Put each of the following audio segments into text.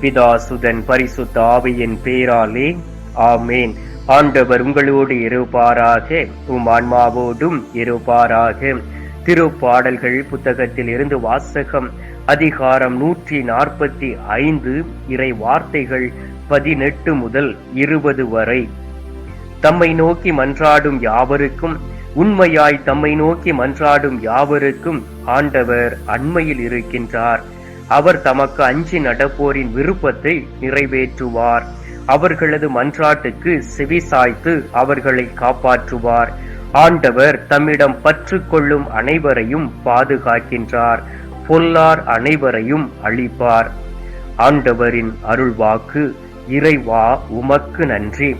பிதாசுதன் பரிசுத்த ஆவியின் பேராலே ஆமேன். ஆண்டவர் உங்களோடு இருப்பாராக உம் ஆன்மாவோடும் இருப்பாராக. திருப்பாடல்கள் புத்தகத்தில் இருந்து வாசகம் அதிகாரம் நூற்றி நாற்பத்தி ஐந்து இறை வார்த்தைகள் பதினெட்டு முதல் இருபது வரை. தம்மை நோக்கி மன்றாடும் யாவருக்கும் உண்மையாய் தம்மை நோக்கி மன்றாடும் யாவருக்கும் ஆண்டவர் அண்மையில் இருக்கின்றார். அவர் தமக்கு அஞ்சி நடப்போரின் விருப்பத்தை நிறைவேற்றுவார். அவர்களது மன்றாட்டுக்கு செவிசாய்த்து அவர்களை காப்பாற்றுவார். ஆண்டவர் தம்மிடம் பற்று கொள்ளும் அனைவரையும் பாதுகாக்கின்றார். பொல்லார் அனைவரையும் அழிப்பார். ஆண்டவரின் அருள்வாக்கு இறைவா உமக்கு நன்றி.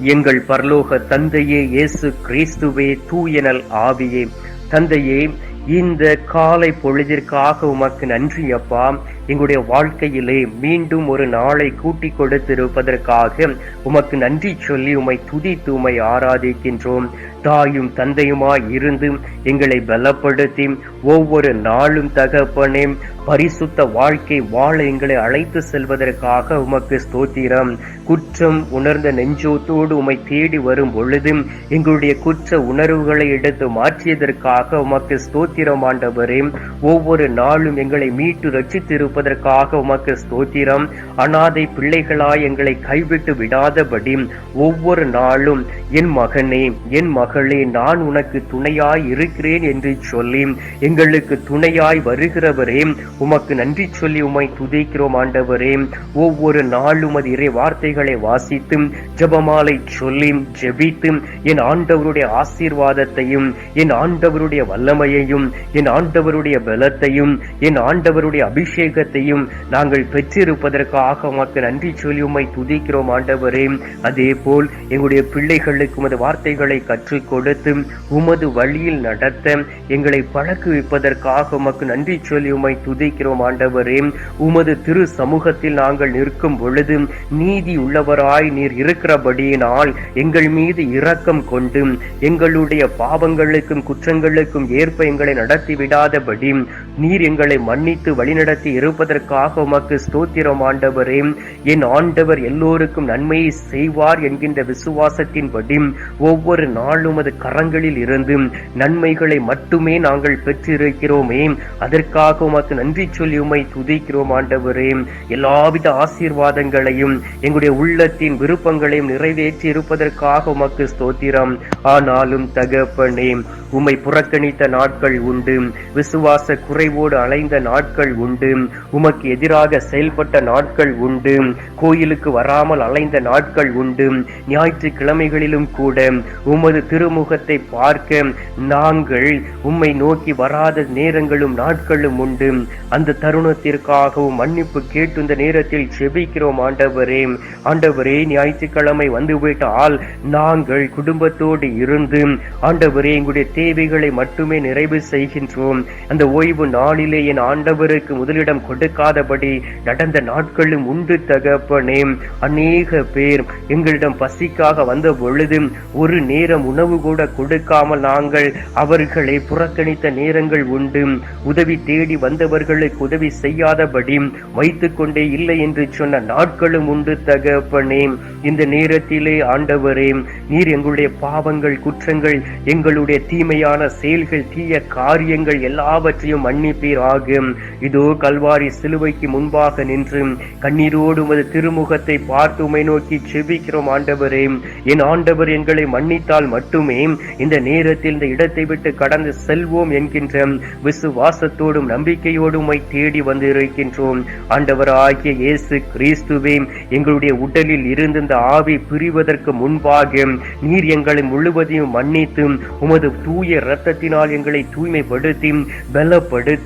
எங்கள் பரலோக தந்தையே இயேசு கிறிஸ்துவே தூயனல் ஆவியே. தந்தையே இந்த காலை பொழுதிற்காக உமக்கு நன்றி அப்பா. எங்களுடைய வாழ்க்கையிலே மீண்டும் ஒரு நாளை கூட்டி கொடுத்திருப்பதற்காக உமக்கு நன்றி சொல்லி உமை துதித்து உமை ஆராதிக்கின்றோம். தாயும் தந்தையுமாய் இருந்து எங்களை பலப்படுத்தி ஒவ்வொரு நாளும் தகப்பனே பரிசுத்த வாழ்க்கை வாழ எங்களை அழைத்து செல்வதற்காக உமக்கு ஸ்தோத்திரம். குற்றம் உணர்ந்த நெஞ்சோத்தோடு உமை தேடி வரும் பொழுது எங்களுடைய குற்ற உணர்வுகளை எடுத்து மாற்றியதற்காக உமக்கு ஸ்தோத்திரம் ஆண்டவரே. ஒவ்வொரு நாளும் எங்களை மீட்டு கொடுப்பதற்காக உமக்கு ஸ்தோத்திரம். அனாதை பிள்ளைகளாய் எங்களை கைவிட்டு விடாதபடி ஒவ்வொரு நாளும் என் மகனே என் மகளே நான் உனக்கு துணையாய் இருக்கிறேன் என்று சொல்லி எங்களுக்கு துணையாய் வருகிறவரே உமக்கு நன்றி சொல்லி உமை துதிக்கிறோம் ஆண்டவரே. ஒவ்வொரு நாளும் அது இறை வார்த்தைகளை வாசித்து ஜபமாலை சொல்லி ஜெபித்து என் ஆண்டவருடைய ஆசீர்வாதத்தையும் என் ஆண்டவருடைய வல்லமையையும் என் ஆண்டவருடைய பலத்தையும் என் ஆண்டவருடைய அபிஷேகத்தை அபிஷேகத்தையும் நாங்கள் பெற்றிருப்பதற்காக உமக்கு நன்றி சொல்லி உம்மை துதிக்கிறோம் ஆண்டவரே. அதே போல் எங்களுடைய பிள்ளைகளுக்கு உமது வார்த்தைகளை கற்றுக் கொடுத்து உமது வழியில் நடத்த எங்களை பழக்குவிப்பதற்காக உமக்கு நன்றி சொல்லி உம்மை துதிக்கிறோம் ஆண்டவரே. உமது திரு சமூகத்தில் நாங்கள் நிற்கும் பொழுது நீதி உள்ளவராய் நீர் இருக்கிறபடியினால் எங்கள் மீது இரக்கம் கொண்டு எங்களுடைய பாவங்களுக்கும் குற்றங்களுக்கும் ஏற்ப எங்களை நடத்தி விடாதபடி நீர் எங்களை மன்னித்து வழிநடத்தி இருப்பதற்காக உமக்கு ஸ்தோத்திரம் ஆண்டவரே. என் ஆண்டவர் எல்லோருக்கும் நன்மையை செய்வார் என்கின்ற விசுவாசத்தின்படி ஒவ்வொரு நாளும் அது கரங்களில் இருந்து நன்மைகளை மட்டுமே நாங்கள் பெற்றிருக்கிறோமே. அதற்காக உமக்கு நன்றி சொல்லி உமை துதிக்கிறோம் ஆண்டவரே. எல்லாவித ஆசீர்வாதங்களையும் எங்களுடைய உள்ளத்தின் விருப்பங்களையும் நிறைவேற்றி இருப்பதற்காக உமக்கு ஸ்தோத்திரம். ஆனாலும் தகப்பனே உம்மை புறக்கணித்த நாட்கள் உண்டு. விசுவாச குறை குறைவோடு அலைந்த நாட்கள் உண்டு. உமக்கு எதிராக செயல்பட்ட நாட்கள் உண்டு. கோயிலுக்கு வராமல் அலைந்த நாட்கள் உண்டு. ஞாயிற்றுக்கிழமைகளிலும் கூட உமது திருமுகத்தை பார்க்க நாங்கள் உம்மை நோக்கி வராத நேரங்களும் நாட்களும் உண்டு. அந்த தருணத்திற்காகவும் மன்னிப்பு கேட்டு இந்த நேரத்தில் செபிக்கிறோம் ஆண்டவரே. ஆண்டவரே ஞாயிற்றுக்கிழமை வந்துவிட்டால் நாங்கள் குடும்பத்தோடு இருந்து ஆண்டவரே எங்களுடைய தேவைகளை மட்டுமே நிறைவு செய்கின்றோம். அந்த ஓய்வு நாளிலே என் ஆண்டவருக்கு முதலிடம் கொடுக்காதபடி நடந்த நாட்களும் உண்டு தகப்பனே. அநேக பேர் எங்களிடம் பசிக்காக வந்த பொழுது ஒரு நேரம் உணவு கூட கொடுக்காமல் நாங்கள் அவர்களை புறக்கணித்த நேரங்கள் உண்டு. உதவி தேடி வந்தவர்களுக்கு உதவி செய்யாதபடி வைத்து கொண்டே இல்லை என்று சொன்ன நாட்களும் உண்டு தகப்பனே. இந்த நேரத்திலே ஆண்டவரே நீர் எங்களுடைய பாவங்கள் குற்றங்கள் எங்களுடைய தீமையான செயல்கள் தீய காரியங்கள் எல்லாவற்றையும் மன்னி ஆகும் இதோ கல்வாரி சிலுவைக்கு முன்பாக நின்று கண்ணீரோடு உமது திருமுகத்தை பார்த்து உமை நோக்கி செபிக்கிறோம் ஆண்டவரே. என் ஆண்டவர் எங்களை மன்னித்தால் மட்டுமே இந்த நேரத்தில் இந்த இடத்தை விட்டு கடந்து செல்வோம் என்கின்ற விசுவாசத்தோடும் நம்பிக்கையோடும் உமை தேடி வந்து இருக்கின்றோம் ஆண்டவராகிய இயேசு கிறிஸ்துவே எங்களுடைய உடலில் இருந்து இந்த ஆவி பிரிவதற்கு முன்பாக நீர் எங்களை முழுவதையும் மன்னித்து உமது தூய இரத்தத்தினால் எங்களை தூய்மைப்படுத்தி பலப்படுத்தி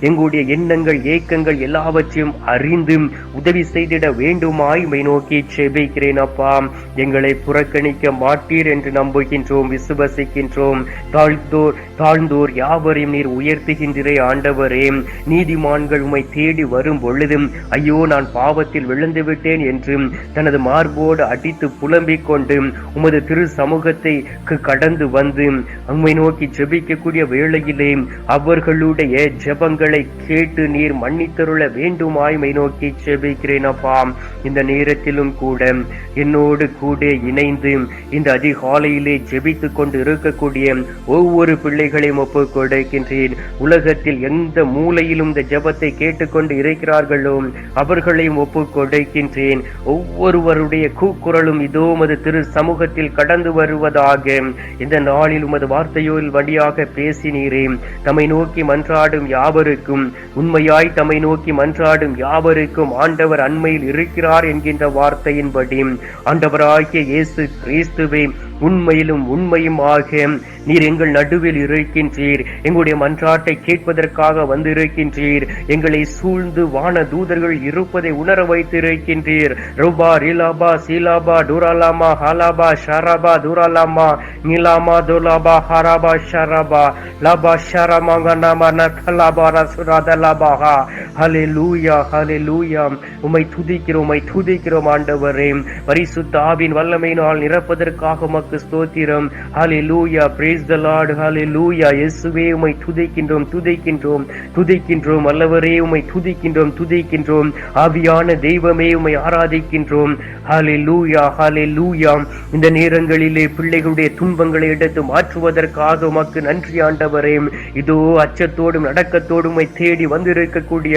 எங்களுடைய எண்ணங்கள் ஏக்கங்கள் எல்லாவற்றையும் அறிந்து உதவி செய்திட வேண்டுமாய் மை நோக்கி செபிக்கிறேன் அப்பா. எங்களை புறக்கணிக்க மாட்டீர் என்று நம்புகின்றோம் விசுவசிக்கின்றோம். தாழ்ந்தோர் தாழ்ந்தோர் யாவரையும் நீர் உயர்த்துகின்றே ஆண்டவரே. நீதிமான்கள் உமை தேடி வரும் பொழுதும் ஐயோ நான் பாவத்தில் விழுந்து விட்டேன் என்று தனது மார்போடு அடித்து புலம்பிக் கொண்டு உமது திரு சமூகத்தை கடந்து வந்து உண்மை நோக்கி ஜெபிக்கக்கூடிய வேளையிலே அவர்களுடைய ஜெபங்களை கேட்டு நீர் மன்னித்தருள வேண்டுமாய்மை நோக்கி செபிக்கிறேன் அப்பா. இந்த நேரத்திலும் கூட என்னோடு கூட இணைந்து இந்த அதிகாலையிலே ஜெபித்துக் கொண்டு இருக்கக்கூடிய ஒவ்வொரு பிள்ளைகளையும் ஒப்பு கொடுக்கின்றேன். உலகத்தில் எந்த மூலையிலும் இந்த ஜெபத்தை கேட்டுக்கொண்டு இருக்கிறார்களோ அவர்களையும் ஒப்பு கொடுக்கின்றேன். ஒவ்வொருவருடைய கூக்குரலும் இதோ உமது திரு சமூகத்தில் கடந்து வருவதாக. இந்த நாளில் உமது வார்த்தையோல் வழியாக பேசினீரே. தம்மை நோக்கி மன்றாடு மன்றாடும் யாவருக்கும் உண்மையாய் தம்மை நோக்கி மன்றாடும் யாவருக்கும் ஆண்டவர் அண்மையில் இருக்கிறார் என்கின்ற வார்த்தையின்படி ஆண்டவராகிய இயேசு கிறிஸ்துவை உண்மையிலும் உண்மையுமாக நீர் எங்கள் நடுவில் இருக்கின்றீர். எங்களுடைய மன்றாட்டை கேட்பதற்காக வந்திருக்கின்றீர். எங்களை சூழ்ந்து வான தூதர்கள் இருப்பதை உணர வைத்திருக்கின்றீர். ரூபா ரிலாபா சீலாபா டூராலாமா ஹாலாபா ஷராபா தூராலாமா நீலாமா துலாபா ஹராபா ஷராபா லாபா ஷரமாங்கனாமா நகலாபா ரசுராதலாபாஹா ஹலே லூயா ஹலே லூயா உமை துதிக்கிறோம் உமை துதிக்கிறோம் ஆண்டவரே. பரிசுத்த ஆவின் வல்லமையினால் நிரப்பதற்காக உமக்கு ஸ்தோத்திரம். ஹலே லூயா பிரேஸ் த லார்டு ஹலே லூயா இயேசுவே உமை துதிக்கின்றோம் துதிக்கின்றோம் துதிக்கின்றோம். அல்லவரே உமை துதிக்கின்றோம் துதிக்கின்றோம். ஆவியான தெய்வமே உமை ஆராதிக்கின்றோம். ஹலே லூயா ஹலே லூயா இந்த நேரங்களிலே பிள்ளைகளுடைய துன்பங்களை எடுத்து மாற்றுவதற்காக உமக்கு நன்றி ஆண்டவரே. இதோ அச்சத்தோடும் நடக்கத்தோடும் உமை தேடி வந்திருக்கக்கூடிய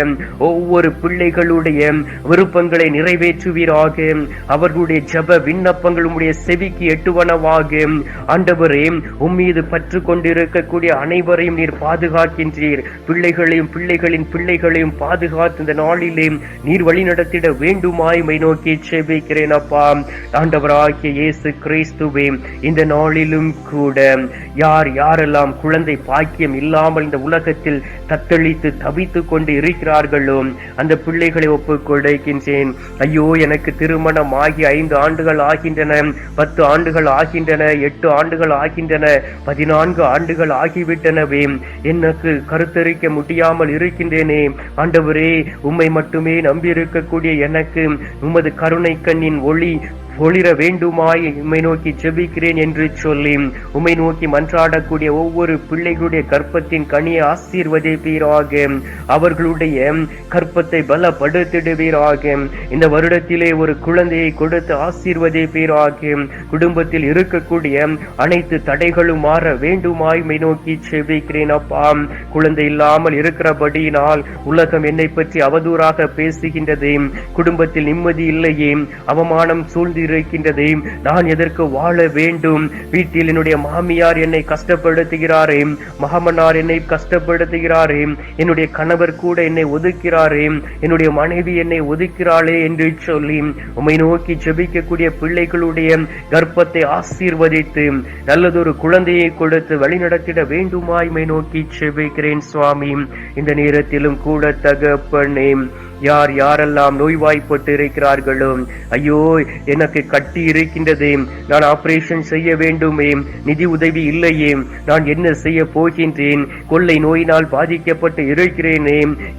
ஒவ்வொரு பிள்ளைகளுடைய விருப்பங்களை நிறைவேற்றுவீராக. அவர்களுடைய ஜப விண்ணப்பங்கள் உம்முடைய செவிக்கு எட்டுவனவாக ஆண்டவரே உம்மீது பற்று கொண்டிருக்கக்கூடிய அனைவரையும் நீர் பாதுகாக்கின்றீர். பிள்ளைகளையும் பிள்ளைகளின் பிள்ளைகளையும் பாதுகாத்து இந்த நாளிலே நீர் வழி நடத்திட வேண்டுமாய் நோக்கி செபிக்கிறேன் அப்பா. ஆண்டவராகிய இயேசு கிறிஸ்துவே இந்த நாளிலும் கூட யார் யாரெல்லாம் குழந்தை பாக்கியம் இல்லாமல் இந்த உலகத்தில் தத்தளித்து தவித்துக் கொண்டு இருக்கிறார்களோ அந்த பிள்ளைகளை ஒப்புக் கொடுக்கின்றேன். ஐயோ எனக்கு திருமணம் ஆகி ஐந்து ஆண்டுகள் ஆகின்றன. பத்து ஆண்டுகள் ஆகி ஆகின்றன எட்டு ஆண்டுகள் ஆகின்றன பதினான்கு ஆண்டுகள் ஆகிவிட்டனவே. எனக்கு கருத்தரிக்க முடியாமல் இருக்கின்றேனே. ஆண்டவரே உம்மை மட்டுமே நம்பியிருக்கக்கூடிய எனக்கு உமது கருணை கண்ணின் ஒளி ஒளிர வேண்டுமாய் உம்மை நோக்கி ஜெபிக்கிறேன் என்று சொல்லி உம்மை நோக்கி மன்றாடக்கூடிய ஒவ்வொரு பிள்ளைகளுடைய கற்பத்தின் கனியை ஆசீர்வதிப்பீராக. அவர்களுடைய கற்பத்தை பலப்படுத்திடுவீராக. இந்த வருடத்திலே ஒரு குழந்தையை கொடுத்து ஆசீர்வதிப்பீராக. குடும்பத்தில் இரு இருக்கக்கூடிய அனைத்து தடைகளும் மாற வேண்டுமாய் நோக்கி செவிக்கிறேன் அப்பா. குழந்தை இல்லாமல் இருக்கிறபடியினால் உலகம் என்னை பற்றி அவதூறாக பேசுகின்றது. குடும்பத்தில் நிம்மதி இல்லையே. அவமானம் சூழ்ந்து இருக்கின்றது. நான் எதற்கு வாழ வேண்டும்? வீட்டில் என்னுடைய மாமியார் என்னை கஷ்டப்படுத்துகிறாரே. மகமனார் என்னை கஷ்டப்படுத்துகிறாரே. என்னுடைய கணவர் கூட என்னை ஒதுக்கிறாரே. என்னுடைய மனைவி என்னை ஒதுக்கிறாளே என்று சொல்லி உம்மை நோக்கி ஜெபிக்கக்கூடிய பிள்ளைகளுடைய கர்ப்பத்தை ஆசீர்வதித்து நல்லதொரு குழந்தையை கொடுத்து வழிநடத்திட வேண்டுமாய்மை நோக்கி செவிக்கிறேன் சுவாமி. இந்த நேரத்திலும் கூட தகப்பனே யார் யாரெல்லாம் நோய்வாய்ப்பட்டு இருக்கிறார்களோ ஐயோ எனக்கு கட்டி இருக்கின்றதே. நான் ஆபரேஷன் செய்ய வேண்டுமே நிதி உதவி இல்லையே நான் என்ன செய்ய போகின்றேன்? கொள்ளை நோயினால் பாதிக்கப்பட்டு இருக்கிறேனே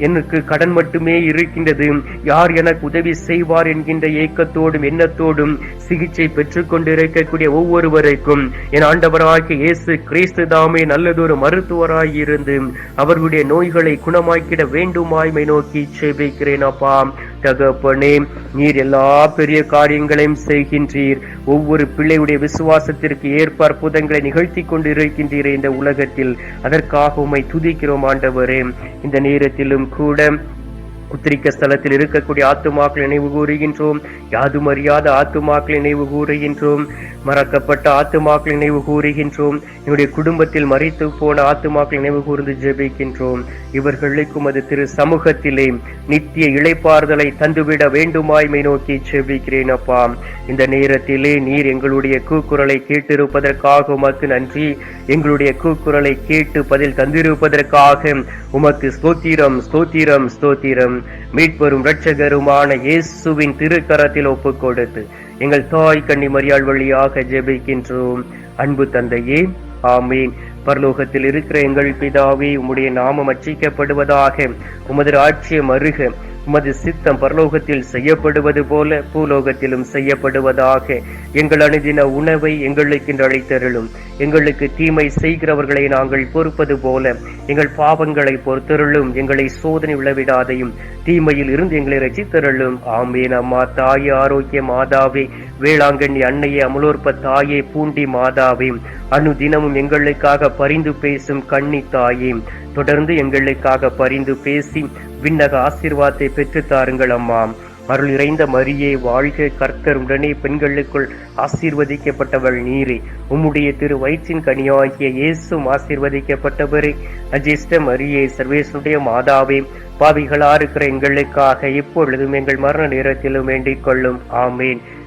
எனக்கு கடன் மட்டுமே இருக்கின்றது. யார் எனக்கு உதவி செய்வார் என்கின்ற ஏக்கத்தோடும் எண்ணத்தோடும் சிகிச்சை பெற்றுக் கொண்டிருக்கக்கூடிய ஒவ்வொருவருக்கும் என் ஆண்டவராகிய இயேசு கிறிஸ்து தாமே நல்லதொரு மருத்துவராயிருந்து அவர்களுடைய நோய்களை குணமாக்கிட வேண்டுமாய்மை நோக்கி செபிக்கிறேன் அப்பா தகப்பனே நீர் எல்லா பெரிய காரியங்களையும் செய்கின்றீர். ஒவ்வொரு பிள்ளையுடைய விசுவாசத்திற்கு ஏற்ப அற்புதங்களை நிகழ்த்தி கொண்டிருக்கின்றீர் இந்த உலகத்தில். அதற்காக உமை துதிக்கிறோம் ஆண்டவரே. இந்த நேரத்திலும் கூட உத்திரிக்க ஸ்தலத்தில் இருக்கக்கூடிய ஆத்துமாக்கள் நினைவு கூறுகின்றோம். யாதும் அறியாத ஆத்துமாக்கள் நினைவு கூறுகின்றோம். மறக்கப்பட்ட ஆத்துமாக்கள் நினைவு கூறுகின்றோம். என்னுடைய குடும்பத்தில் மறித்து போன ஆத்துமாக்கள் நினைவு கூர்ந்து ஜெபிக்கின்றோம். இவர்களுக்கும் அது திரு சமூகத்திலே நித்திய இளைப்பாறுதலை தந்துவிட வேண்டுமாய்மை நோக்கி ஜெபிக்கிறேன் அப்பா. இந்த நேரத்திலே நீர் எங்களுடைய கூக்குரலை கேட்டிருப்பதற்காக உமக்கு நன்றி. எங்களுடைய கூக்குரலை கேட்டு பதில் தந்திருப்பதற்காக உமக்கு ஸ்தோத்திரம் ஸ்தோத்திரம் ஸ்தோத்திரம். மீட்பெரும் இரட்சகருமான இயேசுவின் திருக்கரத்தில் ஒப்புக் கொடுத்து எங்கள் தாய் கண்ணி மரியாள் வழியாக ஜெபிக்கின்றோம். அன்பு தந்தையே ஆமீன். பரலோகத்தில் இருக்கிற எங்கள் பிதாவே உம்முடைய நாமம் அச்சிக்கப்படுவதாக உமது ஆட்சியம் அருக. உமது சித்தம் பரலோகத்தில் செய்யப்படுவது போல பூலோகத்திலும் செய்யப்படுவதாக எங்கள் அனுதின உணவை எங்களுக்கு அழைத்தருளும் எங்களுக்கு தீமை செய்கிறவர்களை நாங்கள் பொறுப்பது போல எங்கள் பாவங்களை பொறுத்தருளும். எங்களை சோதனை விழவிடாதையும் தீமையில் இருந்து எங்களை ரசித்தருளும் ஆமேன் அம்மா தாயே ஆரோக்கிய மாதாவே வேளாங்கண்ணி அன்னையே அமலோற்ப தாயே பூண்டி மாதாவே அனுதினமும் எங்களுக்காக பரிந்து பேசும் கண்ணி தாயே தொடர்ந்து எங்களுக்காக பரிந்து பேசி விண்ணக ஆசீர்வாதத்தை பெற்றுத் தாருங்கள் அம்மா. அருள் இறைந்த மரியே வாழ்க கர்த்தர் உடனே பெண்களுக்குள் ஆசீர்வதிக்கப்பட்டவள் நீரே. உம்முடைய திரு வயிற்றின் கனியாகிய இயேசும் ஆசீர்வதிக்கப்பட்டவரே. அஜிஷ்ட மரியே சர்வேசனுடைய மாதாவே பாவிகளா இருக்கிற எங்களுக்காக இப்பொழுதும் எங்கள் மரண நேரத்திலும் வேண்டிக் கொள்ளும். ஆமேன்.